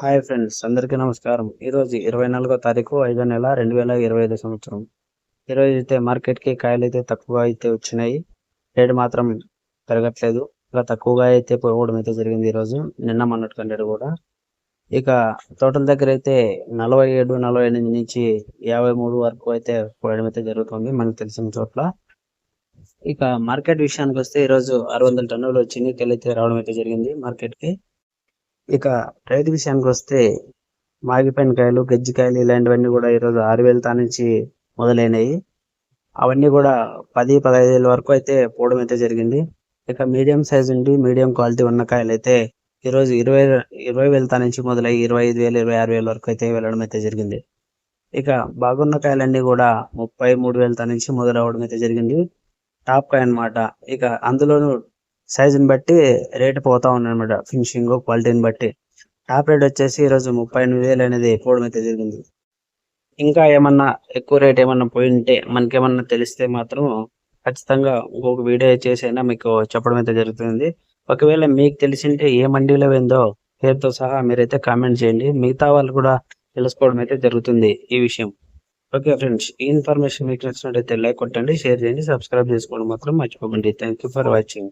Hi friends అందరికీ నమస్కారం. ఈరోజు ఇరవై నాలుగో తారీఖు ఐదో నెల రెండు వేల ఇరవై ఐదు సంవత్సరం. ఈరోజు అయితే మార్కెట్కి కాయలు అయితే తక్కువగా అయితే వచ్చినాయి. రేటు మాత్రం పెరగట్లేదు. ఇలా తక్కువగా అయితే పోవడం అయితే జరిగింది ఈరోజు. నిన్న మొన్నటి కంటే కూడా. ఇక తోటల దగ్గర అయితే నలభై ఏడు నలభై ఎనిమిది నుంచి యాభై మూడు వరకు అయితే పోయడం అయితే జరుగుతుంది మనకు తెలిసిన చోట్ల. ఇక మార్కెట్ విషయానికి వస్తే ఈరోజు ఆరు వందల టన్నులు చిన్నికలు అయితే రావడం అయితే జరిగింది మార్కెట్కి. ఇక రైతు విషయానికి వస్తే మాగిపోయిన కాయలు గజ్జికాయలు ఇలాంటివన్నీ కూడా ఈరోజు ఆరు వేల నుంచి మొదలైనవి అవన్నీ కూడా పది పదహైదు వేల వరకు అయితే పోవడం అయితే జరిగింది. ఇక మీడియం సైజ్ ఉండి మీడియం క్వాలిటీ ఉన్న కాయలు అయితే ఈరోజు ఇరవై ఇరవై వేల తా నుంచి మొదలై ఇరవై ఐదు వేలు ఇరవై ఆరు వేల వరకు అయితే వెళ్ళడం అయితే జరిగింది. ఇక బాగున్న కాయలన్నీ కూడా ముప్పై మూడు వేల నుంచి మొదలవడం అయితే జరిగింది. టాప్ కాయ అన్నమాట ఇక అందులోనూ సైజుని బట్టి రేట్ పోతా ఉందన్నమాట ఫినిషింగ్ క్వాలిటీని బట్టి. టాప్ రేట్ వచ్చేసి ఈరోజు ముప్పై ఎనిమిది వేలు అనేది పోవడం అయితే జరిగింది. ఇంకా ఏమన్నా ఎక్కువ రేట్ ఏమన్నా పోయి ఉంటే మనకేమన్నా తెలిస్తే మాత్రం ఖచ్చితంగా ఇంకొక వీడియో చేసైనా మీకు చెప్పడం అయితే జరుగుతుంది. ఒకవేళ మీకు తెలిసింటే ఏ మండీలో ఏందో పేరుతో సహా మీరైతే కామెంట్ చేయండి. మిగతా వాళ్ళు కూడా తెలుసుకోవడం అయితే జరుగుతుంది ఈ విషయం. ఓకే ఫ్రెండ్స్ ఈ ఇన్ఫర్మేషన్ మీకు నచ్చినట్లయితే లైక్ కొట్టండి షేర్ చేయండి సబ్స్క్రైబ్ చేసుకోవడం మాత్రం మర్చిపోకండి. Thank you for watching.